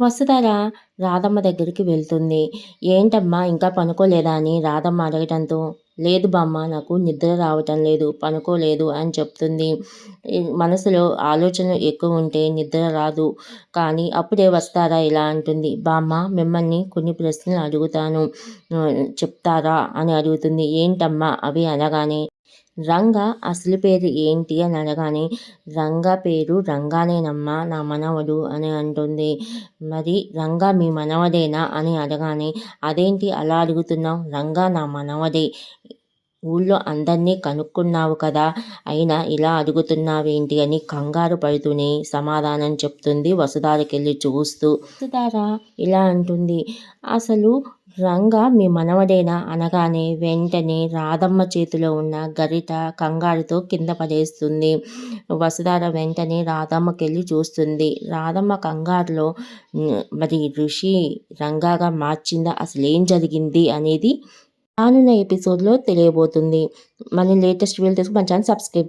వసుధార రాధమ్మ దగ్గరికి వెళ్తుంది. ఏంటమ్మా ఇంకా పనుకోలేదా అని రాధమ్మ అడగటంతో లేదు బామ్మ నాకు నిద్ర రావటం లేదు పనుకోలేదు అని చెప్తుంది. మనసులో ఆలోచనలు ఎక్కువ ఉంటే నిద్ర రాదు. కానీ అప్పుడే వస్తారా ఇలా అంటుంది. బామ్మ మిమ్మల్ని కొన్ని ప్రశ్నలు అడుగుతాను. చెప్తారా అని అడుగుతుంది. ఏంటమ్మా అవి అనగానే రంగ అసలు పేరు ఏంటి అని అనగానే రంగా పేరు రంగానేనమ్మా నా మనవడు అని అంటుంది. మరి రంగా మీ మనవడేనా అని అడగానే అదేంటి అలా అడుగుతున్నావు? రంగా నా మనవడే. ఊళ్ళో అందరినీ కనుక్కున్నావు కదా అయినా ఇలా అడుగుతున్నావేంటి అని కంగారు పడుతూనే సమాధానం చెప్తుంది వసుధారకెళ్ళి చూస్తూ. వసుధార ఇలా అంటుంది అసలు రంగా మీ మనవడేనా అనగానే వెంటనే రాధమ్మ చేతిలో ఉన్న గరిట కంగారుతో కింద పడేస్తుంది. వసుధార వెంటనే రాధమ్మకెళ్ళి చూస్తుంది. రాధమ్మ కంగారులో మరి ఋషి రంగాగా మార్చిందా? అసలు ఏం జరిగింది? అనేది రానున్న ఎపిసోడ్లో తెలియబోతుంది. మన లేటెస్ట్ వీడియో తెలుసు మన ఛానల్ సబ్స్క్రైబ్ చేయండి.